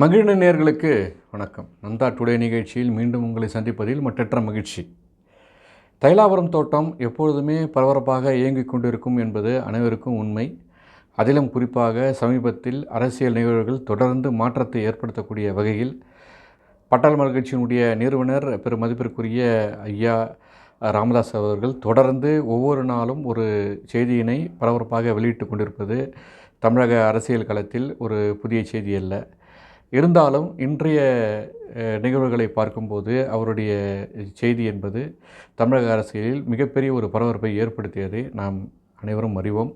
மகிழ்ந்த நேர்களுக்கு வணக்கம். நந்தா டுடே நிகழ்ச்சியில் மீண்டும் உங்களை சந்திப்பதில் மற்றற்ற மகிழ்ச்சி. தைலாபுரம் தோட்டம் எப்பொழுதுமே பரபரப்பாக இயங்கிக் கொண்டிருக்கும் என்பது அனைவருக்கும் உண்மை. அதிலும் குறிப்பாக சமீபத்தில் அரசியல் நிகழ்வுகள் தொடர்ந்து மாற்றத்தை ஏற்படுத்தக்கூடிய வகையில் பட்டாளமர் கட்சியினுடைய நிறுவனர் பெரும் மதிப்பிற்குரிய ஐயா ராமதாஸ் அவர்கள் தொடர்ந்து ஒவ்வொரு நாளும் ஒரு செய்தியினை பரபரப்பாக வெளியிட்டு கொண்டிருப்பது தமிழக அரசியல் களத்தில் ஒரு புதிய செய்தி அல்ல. இருந்தாலும் இன்றைய நிகழ்வுகளை பார்க்கும்போது அவருடைய செய்தி என்பது தமிழக அரசியலில் மிகப்பெரிய ஒரு பரபரப்பை ஏற்படுத்தியதை நாம் அனைவரும் அறிவோம்.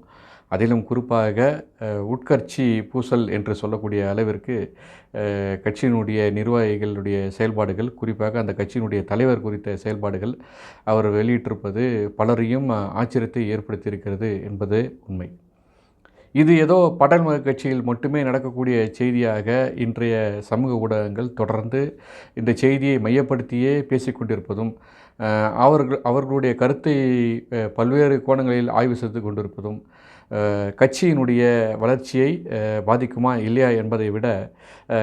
அதிலும் குறிப்பாக உட்கட்சி பூசல் என்று சொல்லக்கூடிய அளவிற்கு கட்சியினுடைய நிர்வாகிகளுடைய செயல்பாடுகள் குறிப்பாக அந்த கட்சியினுடைய தலைவர் குறித்த செயல்பாடுகள் அவர் வெளியிட்டிருப்பது பலரையும் ஆச்சரியத்தை ஏற்படுத்தியிருக்கிறது என்பது உண்மை. இது ஏதோ பட்டல்மக கட்சியில் மட்டுமே நடக்கக்கூடிய செய்தியாக இன்றைய சமூக ஊடகங்கள் தொடர்ந்து இந்த செய்தியை மையப்படுத்தியே பேசிக்கொண்டிருப்பதும் அவர்கள் அவர்களுடைய கருத்தை பல்வேறு கோணங்களில் ஆய்வு செய்து கொண்டிருப்பதும் கட்சியினுடைய வளர்ச்சியை பாதிக்குமா இல்லையா என்பதை விட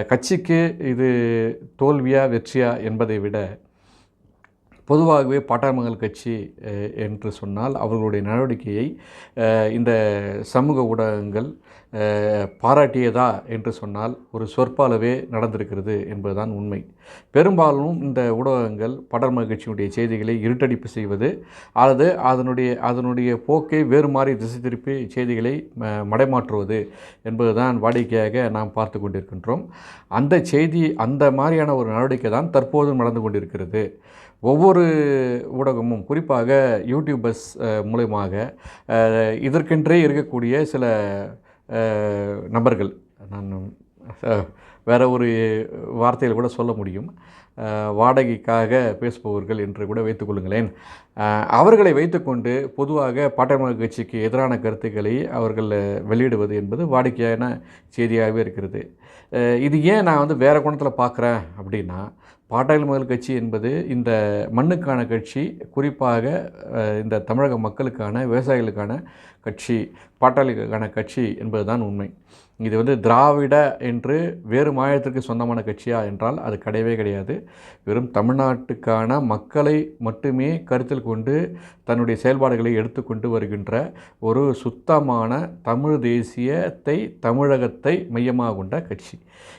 கட்சிக்கு இது தோல்வியா வெற்றியா என்பதை விட பொதுவாகவே பாட்டாமங்கல் கட்சி என்று சொன்னால் அவர்களுடைய நடவடிக்கையை இந்த சமூக ஊடகங்கள் பாராட்டியதா என்று சொன்னால் ஒரு சொற்பளவே நடந்திருக்கிறது என்பதுதான் உண்மை. பெரும்பாலும் இந்த ஊடகங்கள் பாட்டாளமங்கல் கட்சியினுடைய செய்திகளை இருட்டடிப்பு செய்வது அல்லது அதனுடைய அதனுடைய போக்கை வேறு மாதிரி திசை திருப்பி செய்திகளை மடைமாற்றுவது என்பதுதான் வாடிக்கையாக நாம் பார்த்து கொண்டிருக்கின்றோம். அந்த செய்தி அந்த மாதிரியான ஒரு நடவடிக்கை தான் தற்போது நடந்து கொண்டிருக்கிறது. ஒவ்வொரு ஊடகமும் குறிப்பாக யூடியூபர்ஸ் மூலயமாக இதற்கென்றே இருக்கக்கூடிய சில நபர்கள். நான் வேறு ஒரு வார்த்தையில் கூட சொல்ல முடியும். வாடகைக்காக பேசுபவர்கள் என்று கூட வைத்துக்கொள்ளுங்களேன் அவர்களை வைத்துக்கொண்டு பொதுவாக பாட்டாளர் கட்சிக்கு எதிரான கருத்துக்களை அவர்கள் வெளியிடுவது என்பது வாடிக்கையான செய்தியாகவே இருக்கிறது. இது ஏன் நான் வந்து வேறு கோணத்தில் பார்க்குறேன் அப்படின்னா பாட்டாளி மக்கள் கட்சி என்பது இந்த மண்ணுக்கான கட்சி குறிப்பாக இந்த தமிழக மக்களுக்கான விவசாயிகளுக்கான கட்சி பாட்டாளிகளுக்கான கட்சி என்பதுதான் உண்மை. இது வந்து திராவிட என்று வேறு மாநிலத்திற்கு சொந்தமான கட்சியா என்றால் அது கிடையவே கிடையாது. வெறும் தமிழ்நாட்டுக்கான மக்களை மட்டுமே கருத்தில் கொண்டு தன்னுடைய செயல்பாடுகளை எடுத்துக்கொண்டு வருகின்ற ஒரு சுத்தமான தமிழ் தேசியத்தை தமிழகத்தை மையமாக கொண்ட கட்சி.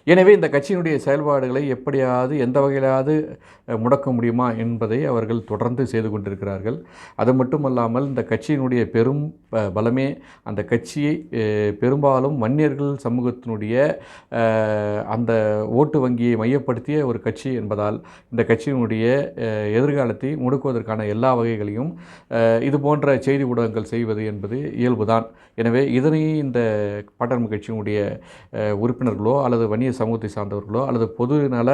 எனவே இந்த கட்சியினுடைய செயல்பாடுகளை எப்படியாவது எந்த வகையிலாவது முடக்க முடியுமா என்பதை அவர்கள் தொடர்ந்து செய்து கொண்டிருக்கிறார்கள். அது மட்டுமல்லாமல் இந்த கட்சியினுடைய பெரும் பலமே அந்த கட்சியை பெரும்பாலும் வன்னியர்கள் சமூகத்தினுடைய அந்த ஓட்டு வங்கியை மையப்படுத்திய ஒரு கட்சி என்பதால் இந்த கட்சியினுடைய எதிர்காலத்தை முடுக்குவதற்கான எல்லா வகைகளையும் இது போன்ற செய்தி ஊடகங்கள் செய்வது என்பது இயல்புதான். எனவே இதனை இந்த பாட்டாளி கட்சியினுடைய உறுப்பினர்களோ அல்லது வணிக சமூகத்தை சார்ந்தவர்களோ அல்லது பொது நல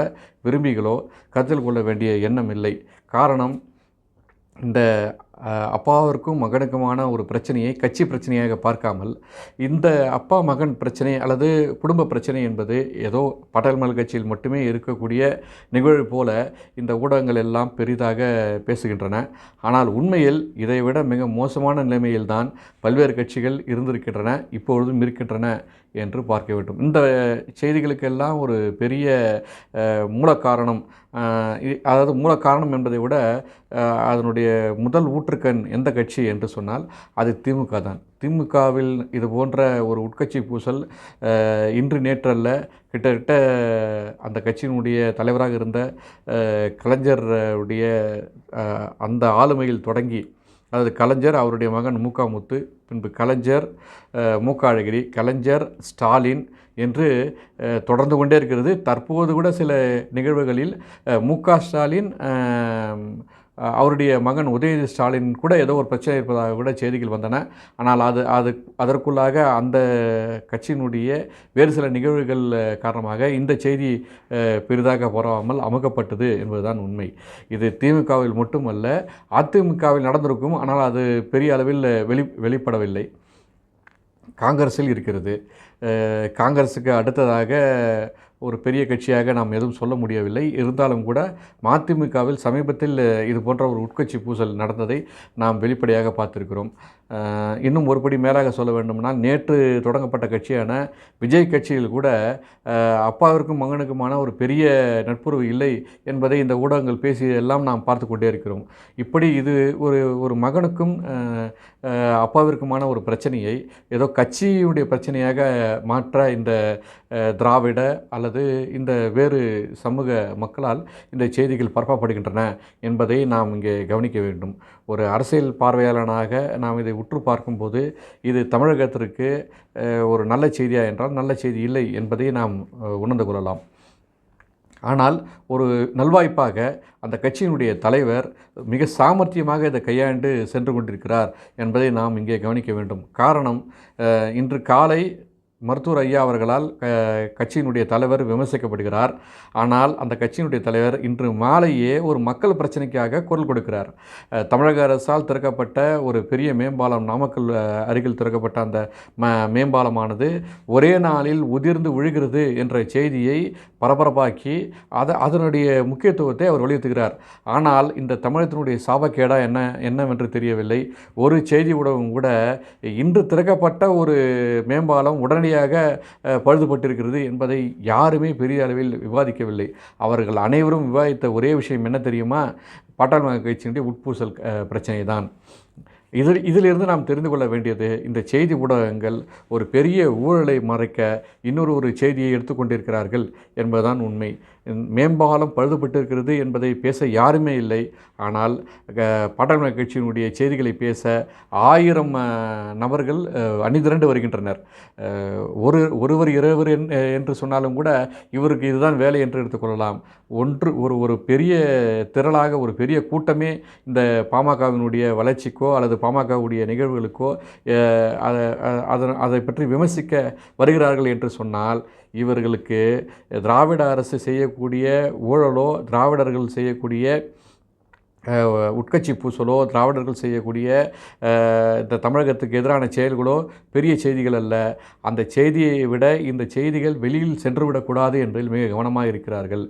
விரும்பிகளோ கருத்தில் கொள்ள வேண்டிய எண்ணம் இல்லை. காரணம் இந்த அப்பாவிற்கும் மகனுக்குமான ஒரு பிரச்சனையை கட்சி பிரச்சனையாக பார்க்காமல் இந்த அப்பா மகன் பிரச்சனை அல்லது குடும்ப பிரச்சனை என்பது ஏதோ பட்டல்மல் கட்சியில் மட்டுமே இருக்கக்கூடிய நிகழ்வு போல இந்த ஊடகங்கள் எல்லாம் பெரிதாக பேசுகின்றன. ஆனால் உண்மையில் இதைவிட மிக மோசமான நிலைமையில்தான் பல்வேறு கட்சிகள் இருந்திருக்கின்றன இப்பொழுதும் இருக்கின்றன என்று பார்க்க வேண்டும். இந்த செய்திகளுக்கெல்லாம் ஒரு பெரிய மூலக்காரணம் அதாவது மூல காரணம் என்பதை விட அதனுடைய முதல் ஊற்றுக்கண் எந்த கட்சி என்று சொன்னால் அது திமுக தான். திமுகவில் இது போன்ற ஒரு உட்கட்சி பூசல் இன்று நேற்றல்ல கிட்டத்தட்ட அந்த கட்சியினுடைய தலைவராக இருந்த கலைஞருடைய அந்த ஆளுமையில் தொடங்கி அதாவது கலைஞர் அவருடைய மகன் மூக்காமுத்து பின்பு கலைஞர் மூக்காழகிரி அழகிரி கலைஞர் ஸ்டாலின் என்று தொடர்ந்து கொண்டே இருக்கிறது. தற்போது கூட சில நிகழ்வுகளில் மு ஸ்டாலின் அவருடைய மகன் உதயநிதி ஸ்டாலின் கூட ஏதோ ஒரு பிரச்சனை இருப்பதாக கூட செய்திகள் வந்தன. ஆனால் அது அது அதற்குள்ளாக அந்த கட்சியினுடைய வேறு சில நிகழ்வுகள் காரணமாக இந்த செய்தி பெரிதாக பரவாமல் அமுக்கப்பட்டது என்பதுதான் உண்மை. இது திமுகவில் மட்டுமல்ல அதிமுகவில் நடந்திருக்கும் ஆனால் அது பெரிய அளவில் வெளி வெளிப்படவில்லை. காங்கிரஸில் இருக்கிறது. காங்கிரஸுக்கு அடுத்ததாக ஒரு பெரிய கட்சியாக நாம் எதுவும் சொல்ல முடியவில்லை. இருந்தாலும் கூட மதிமுகவில் சமீபத்தில் இது போன்ற ஒரு உட்கட்சி பூசல் நடந்ததை நாம் வெளிப்படையாக பார்த்திருக்கிறோம். இன்னும் ஒருபடி மேலாக சொல்ல வேண்டும்னால் நேற்று தொடங்கப்பட்ட கட்சியான விஜய் கட்சியில் கூட அப்பாவிற்கும் மகனுக்குமான ஒரு பெரிய நட்புறவு இல்லை என்பதை இந்த ஊடகங்கள் பேசி எல்லாம் நாம் பார்த்து கொண்டே இருக்கிறோம். இப்படி இது ஒரு ஒரு மகனுக்கும் அப்பாவிற்குமான ஒரு பிரச்சனையை ஏதோ கட்சியுடைய பிரச்சனையாக மாற்ற இந்த திராவிட அல்லது இந்த வேறு சமூக மக்களால் இந்த செய்திகள் பரப்பப்படுகின்றன என்பதை நாம் இங்கே கவனிக்க வேண்டும். ஒரு அரசியல் பார்வையாளனாக நாம் இதை உற்று பார்க்கும்போது இது தமிழகத்திற்கு ஒரு நல்ல செய்தியா என்றால் நல்ல செய்தி இல்லை என்பதை நாம் உணர்ந்து கொள்ளலாம். ஆனால் ஒரு நல்வாய்ப்பாக அந்த கட்சியினுடைய தலைவர் மிக சாமர்த்தியமாக இதை கையாண்டு சென்று கொண்டிருக்கிறார் என்பதை நாம் இங்கே கவனிக்க வேண்டும். காரணம் இன்று காலை மருத்துவர் ஐயா அவர்களால் கட்சியினுடைய தலைவர் விமர்சிக்கப்படுகிறார். ஆனால் அந்த கட்சியினுடைய தலைவர் இன்று மாலையே ஒரு மக்கள் பிரச்சனைக்காக குரல் கொடுக்கிறார். தமிழக அரசால் திறக்கப்பட்ட ஒரு பெரிய மேம்பாலம் நாமக்கல் அருகில் திறக்கப்பட்ட அந்த ம மேம்பாலமானது ஒரே நாளில் உதிர்ந்து விழுகிறது என்ற செய்தியை பரபரப்பாக்கி அதை அதனுடைய முக்கியத்துவத்தை அவர் வலியுறுத்துகிறார். ஆனால் இந்த தமிழகத்தினுடைய சாபக்கேடா என்ன என்னவென்று தெரியவில்லை. ஒரு செய்தி ஊடகம் கூட இன்று திறக்கப்பட்ட ஒரு மேம்பாலம் உடனடியாக அஹ், பழுதுபட்டிருக்கிறது என்பதை யாருமே பெரிய அளவில் விவாதிக்கவில்லை. அவர்கள் அனைவரும் விவாதித்த ஒரே விஷயம் என்ன தெரியுமா? பாட்டாள் மக்கள் கட்சியினுடைய உட்பூசல் பிரச்சனை தான் இதில் இதிலிருந்து நாம் தெரிந்து கொள்ள வேண்டியது இந்த செய்தி ஊடகங்கள் ஒரு பெரிய ஊழலை மறைக்க இன்னொரு ஒரு செய்தியை எடுத்துக்கொண்டிருக்கிறார்கள் என்பதுதான் உண்மை. மேம்பாலம் பழுதுபட்டிருக்கிறது என்பதை பேச யாருமே இல்லை. ஆனால் அஹ், பாட்டாளி கட்சியினுடைய செய்திகளை பேச ஆயிரம் நபர்கள் அணிதிரண்டு வருகின்றனர். ஒரு ஒருவர் இருவர் என்று சொன்னாலும் கூட இவருக்கு இதுதான் வேலை என்று எடுத்துக்கொள்ளலாம் ஒன்று ஒரு ஒரு பெரிய திரளாக ஒரு பெரிய கூட்டமே இந்த பாமகவினுடைய வளர்ச்சிக்கோ அல்லது பாமகவுடைய நிகழ்வுகளுக்கோ அதை அதை பற்றி விமர்சிக்க வருகிறார்கள் என்று சொன்னால் இவர்களுக்கு திராவிட அரசு செய்ய செய்யக்கூடிய ஊழலோ திராவிடர்கள் செய்யக்கூடிய உட்கட்சி பூசலோ திராவிடர்கள் செய்யக்கூடிய இந்த தமிழகத்துக்கு எதிரான செயல்களோ பெரிய செய்திகள் அல்ல. அந்த செய்தியை விட இந்த செய்திகள் வெளியில் சென்றுவிடக்கூடாது என்பதில் மிக கவனமாக இருக்கிறார்கள்.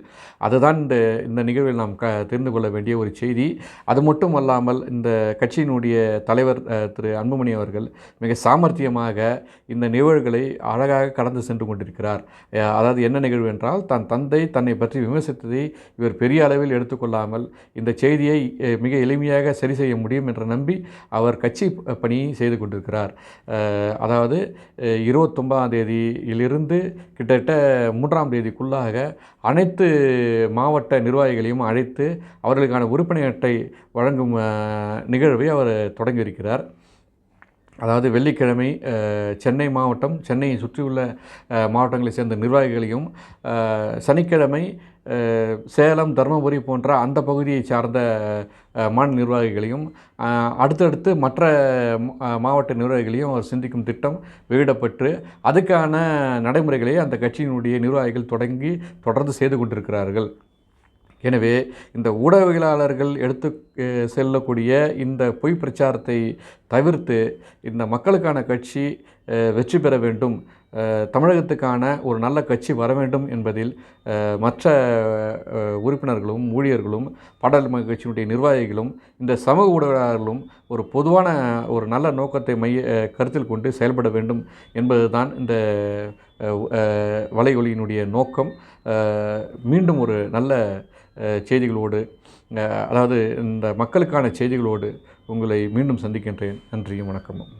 அதுதான் இந்த இந்த நிகழ்வில் நாம் க தெரிந்து கொள்ள வேண்டிய ஒரு செய்தி. அது மட்டும் அல்லாமல் இந்த கட்சியினுடைய தலைவர் திரு அன்புமணி அவர்கள் மிக சாமர்த்தியமாக இந்த நிகழ்வுகளை அழகாக கடந்து சென்று கொண்டிருக்கிறார். அதாவது என்ன நிகழ்வு என்றால் தன் தந்தை தன்னை பற்றி விமர்சித்ததை இவர் பெரிய அளவில் எடுத்துக்கொள்ளாமல் இந்த செய்தியை மிக எளிமையாக சரி செய்ய முடியும் என்று நம்பி அவர் கட்சி பணியை செய்து கொண்டிருக்கிறார். அதாவது அஹ், இருபத்தொன்பதாம் தேதியிலிருந்து கிட்டத்தட்ட மூன்றாம் தேதிக்குள்ளாக அனைத்து மாவட்ட நிர்வாகிகளையும் அழைத்து அவர்களுக்கான உறுப்பினர் அட்டை வழங்கும் நிகழ்வை அவர் தொடங்கியிருக்கிறார் அதாவது வெள்ளிக்கிழமை சென்னை மாவட்டம் சென்னையை சுற்றியுள்ள மாவட்டங்களை மாவட்டங்களைச் சேர்ந்த நிர்வாகிகளையும் சனிக்கிழமை சேலம் தருமபுரி போன்ற அந்த பகுதியை சார்ந்த மாநில நிர்வாகிகளையும் அடுத்தடுத்து மற்ற மாவட்ட நிர்வாகிகளையும் அவர் சிந்திக்கும் திட்டம் வெளியிடப்பட்டு அதுக்கான நடைமுறைகளை அந்த கட்சியினுடைய நிர்வாகிகள் தொடங்கி தொடர்ந்து செய்து கொண்டிருக்கிறார்கள். எனவே இந்த ஊடகவியலாளர்கள் எடுத்து செல்லக்கூடிய இந்த பொய் பிரச்சாரத்தை தவிர்த்து இந்த மக்களுக்கான கட்சி வெற்றி பெற வேண்டும். தமிழகத்துக்கான ஒரு நல்ல கட்சி வர வேண்டும் என்பதில் மற்ற உறுப்பினர்களும் ஊழியர்களும் பாடல் கட்சியினுடைய நிர்வாகிகளும் இந்த சமூக ஊடகர்களும் ஒரு பொதுவான ஒரு நல்ல நோக்கத்தை மைய கருத்தில் கொண்டு செயல்பட வேண்டும் என்பதுதான் இந்த அஹ், வலையொலியினுடைய நோக்கம். மீண்டும் ஒரு நல்ல செய்திகளோடு அதாவது இந்த மக்களுக்கான செய்திகளோடு உங்களை மீண்டும் சந்திக்கின்றேன். நன்றியும் வணக்கமும்.